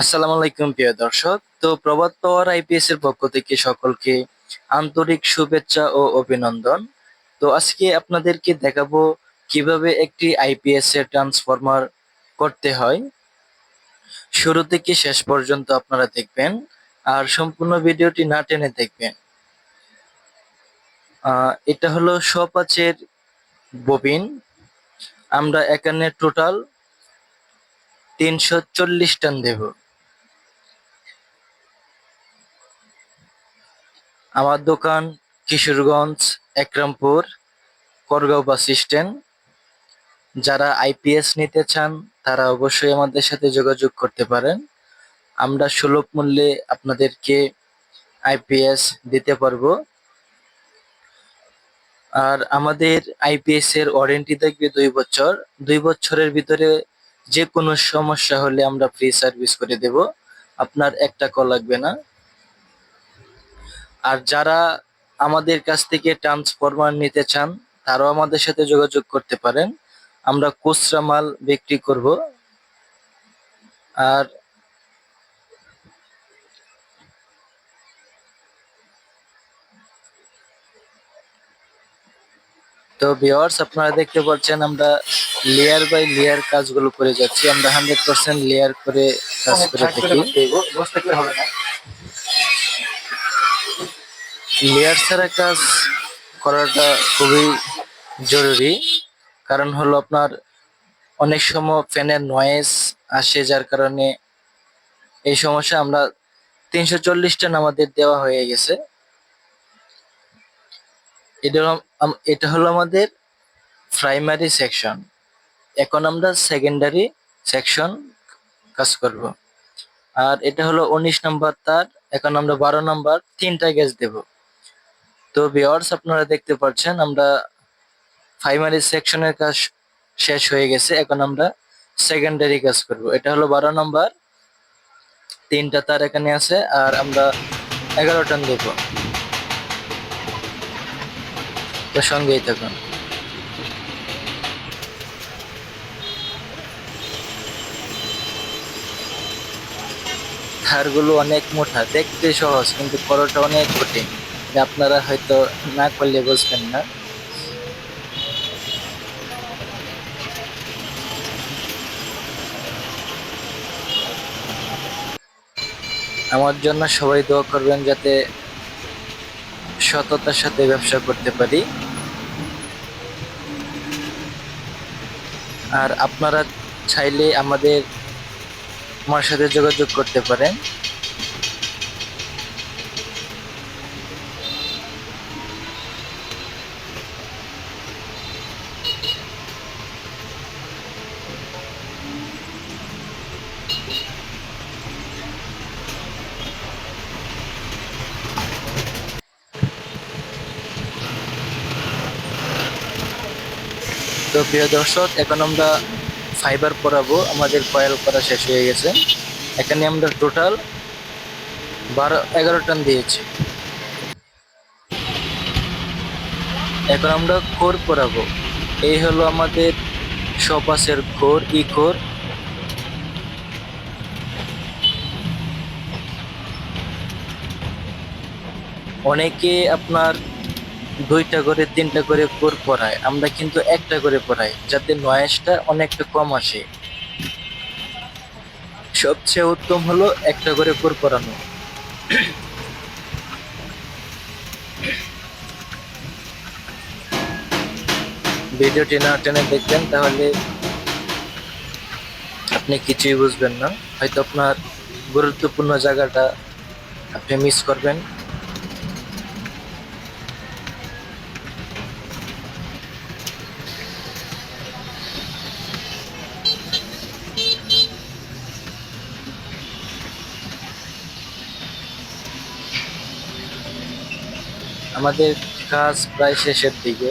আসসালামু আলাইকুম, প্রিয় দর্শক। তো প্রবাদ পাওয়ার আইপিএস এর পক্ষ থেকে সকলকে আন্তরিক শুভেচ্ছা ও অভিনন্দন। তো আজকে আপনাদেরকে দেখাবো কীভাবে একটি আইপিএস এর ট্রান্সফরমার করতে হয়। শুরু থেকে শেষ পর্যন্ত আপনারা দেখবেন, আর সম্পূর্ণ ভিডিওটি না টেনে দেখবেন। এটা হলো সপাচের ববিন। আমরা এখানে টোটাল তিনশো চল্লিশ টান দেবো। আমার দোকান কিশোরগঞ্জ, একরামপুর, করগাঁও বাস স্ট্যান্ড। যারা আইপিএস নিতে চান, তারা অবশ্যই আমাদের সাথে যোগাযোগ করতে পারেন। আমরা সুলভ মূল্যে আপনাদেরকে আইপিএস দিতে পারব। আর আমাদের আইপিএস এর ওয়ারেন্টি থাকবে দুই বছর। দুই বছরের ভিতরে যে কোনো সমস্যা হলে আমরা ফ্রি সার্ভিস করে দেব। আপনার একটা কল লাগবে না। আর যারা আমাদের কাছ থেকে ট্রান্সফরমার নিতে চান, তারাও আমাদের সাথে যোগাযোগ করতে পারেন। আমরা খুচরা মাল বিক্রি করব। আর তো ভিওয়ার্স আপনারা দেখতে পাচ্ছেন আমরা লেয়ার বাই লেয়ার কাজগুলো করে যাচ্ছি। আমরা হান্ড্রেড পার্সেন্ট লেয়ার করে কাজ করে থাকি। লেয়ার ছাড়া কাজ করাটা খুবই জরুরি। কারণ হলো আপনার অনেক সময় ফ্যানের নয়েজ আসে, যার কারণে এই সমস্যা আমরা তিনশো চল্লিশ টান আমাদের দেওয়া হয়ে গেছে। এটা এটা হলো আমাদের প্রাইমারি সেকশন এখন আমরা সেকেন্ডারি সেকশন কাজ করব। আর এটা হলো উনিশ নাম্বার তার, এখন আমরা বারো নাম্বার তিনটা গ্যাস দেব। তো ভিওয়ার্স আপনারা দেখতে পাচ্ছেন, আমরা প্রাইমারি সেকশনের কাজ শেষ হয়ে গেছে। এখন আমরা সেকেন্ডারি কাজ করব। এটা হলো বারো নম্বর। তিনটা তার এখানে আছে, আর আমরা এগারো টান দেব। তো সঙ্গেই থাকুন। তারগুলো অনেক মোটা, দেখতে সহজ, কিন্তু করাটা অনেক কঠিন। আপনারা হয়তো না করলে বুঝবেন না। আমার জন্য সবাই দোয়া করবেন যাতে সততার সাথে ব্যবসা করতে পারি। আর আপনারা চাইলে আমাদের আমার সাথে যোগাযোগ করতে পারেন। তো প্রিয় দর্শক, এখন আমরা ফাইবার পরাবো। আমাদের কয়েল করা শেষ হয়ে গেছে। এখানে আমরা টোটাল বারো, এগারো টন দিয়েছি। এখন আমরা খোর পরাবো। এই হলো আমাদের সপাসের খোর ই খোর অনেকে আপনার দুইটা করে, তিনটা করে কোর পড়ায় আমরা কিন্তু একটা করে পড়াই যাতে নয়েজটা অনেকটা কম আসে। সবচেয়ে উত্তম হলো একটা করে কোর পড়ানো ভিডিওটি না টেনে দেখবেন, তাহলে আপনি কিছুই বুঝবেন না। হয়তো আপনার গুরুত্বপূর্ণ জায়গাটা আপনি মিস করবেন। আমাদের কাজ প্রায় শেষের দিকে।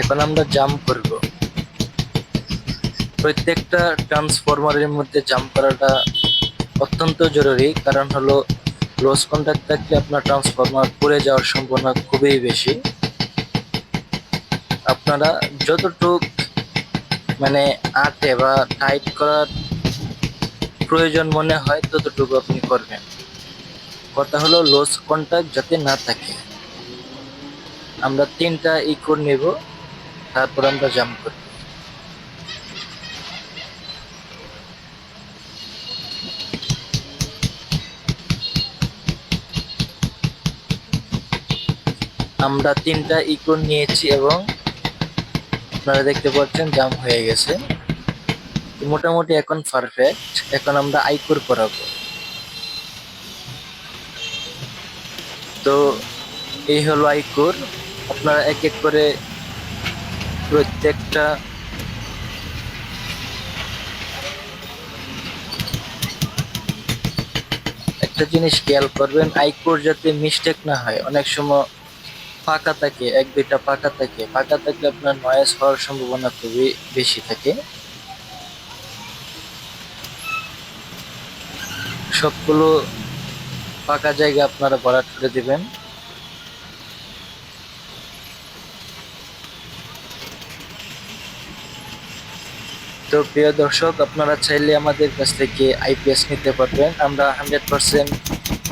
এখন আমরা জাম্প করব। প্রত্যেকটা ট্রান্সফরমারের মধ্যে জাম্প করাটা অত্যন্ত জরুরি, কারণ হলো লস কন্ট্যাক্ট থাকলে আপনার ট্রান্সফরমার পড়ে যাওয়ার সম্ভাবনা খুবই বেশি। আপনারা যতটুক মানে আটে বা টাইট করার প্রয়োজন মনে হয় ততটুকু আপনি করবেন। কথা হলো লস কন্টাক্ট যাতে না থাকে। আমরা তিনটা ই করে নেব, তারপর আমরা জাম্প করব। আমরা তিনটা ইকোন নিয়েছি এবং আপনারা দেখতে পাচ্ছেন জাম হয়ে গেছে। মোটামুটি এখন পারফেক্ট এখন আমরা আইকোর করাবো। তো এই হলো আইকোর। আপনারা এক এক করে প্রত্যেকটা একটা জিনিস খেয়াল করবেন, আইকোর যাতে মিস্টেক না হয়। অনেক সময় ফাঁকা থাকে, এক দুইটা ফাঁকা থাকে, ফাঁকা থাকলে আপনার নয়েজ হওয়ার সম্ভাবনা খুবই বেশি থাকে। সবগুলো ফাঁকা জায়গা আপনারা ভরাট করে দিবেন। তো প্রিয় দর্শক, আপনারা চাইলে আমাদের কাছ থেকে আইপিএস নিতে পারবেন। আমরা hundred percent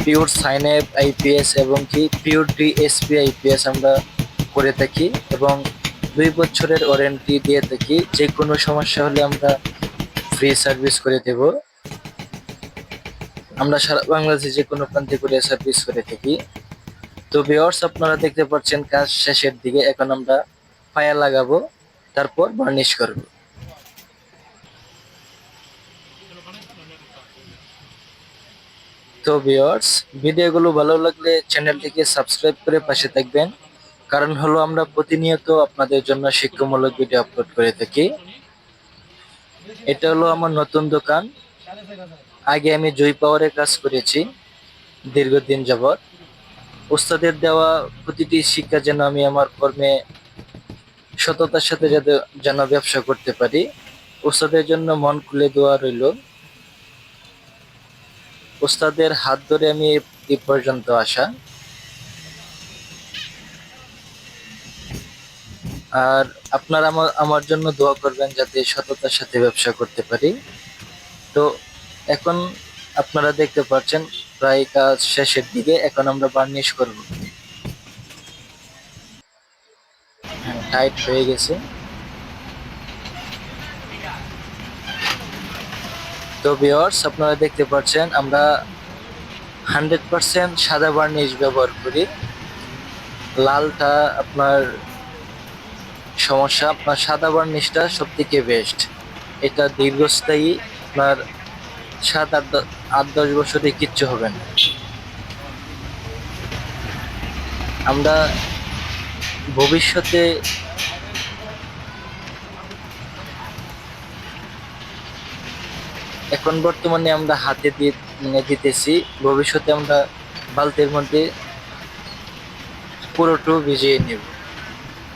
pure sine wave IPS এবং কি পিওর ডিএসপি আইপিএস আমরা করে থাকি এবং দুই বছরের ওয়ারেন্টি দিয়ে থাকি। যে কোনো সমস্যা হলে আমরা ফ্রি সার্ভিস করে দেব। আমরা সারা বাংলাদেশে যে কোনো প্রান্তে করে সার্ভিস করে থাকি। তো ভিওর্স আপনারা দেখতে পাচ্ছেন কাজ শেষের দিকে। এখন আমরা ফায়ার লাগাবো, তারপর বার্নিশ করব। তো ভিওর্স ভিডিওগুলো ভালো লাগলে চ্যানেলটিকে সাবস্ক্রাইব করে পাশে থাকবেন। কারণ হলো আমরা প্রতিনিয়ত আপনাদের জন্য শিক্ষামূলক ভিডিও আপলোড করে থাকি। এটা হলো আমার নতুন দোকান। আগে আমি জয় পাওয়ারে কাজ করেছি দীর্ঘদিন যাবৎ। ওস্তাদের দেওয়া প্রতিটি শিক্ষা যেন আমি আমার কর্মে সততার সাথে যাতে যেন ব্যবসা করতে পারি। ওস্তাদের জন্য মন খুলে দেওয়া রইল। ওস্তাদের হাত ধরে আমি এ পর্যন্ত আসা। আর আপনারা আমার আমার জন্য দোয়া করবেন যাতে সততার সাথে ব্যবসা করতে পারি। তো এখন আপনারা দেখতে পাচ্ছেন, প্রায় কাজ শেষের দিকে, এখন আমরা বার্নিশ করব। হ্যাঁ টাইট হয়ে গেছে। তো ভিওয়ার্স আপনারা দেখতে পাচ্ছেন, আমরা হান্ড্রেড পার্সেন্ট সাদা বার্নিশ ব্যবহার করি। লালটা আপনার সমস্যা, আপনার সাদা বার্নিশটা সব থেকে বেস্ট এটা দীর্ঘস্থায়ী, আপনার সাত আট আট দশ বছরে কিচ্ছু হবে না। আমরা ভবিষ্যতে এখন বর্তমানে আমরা হাতে দিয়ে মানে দিতেছি। ভবিষ্যতে আমরা বালতির মধ্যে পুরোটু ভিজিয়ে নেব।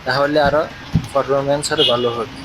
তাহলে আরও পারফরমেন্স আরও ভালো হবে।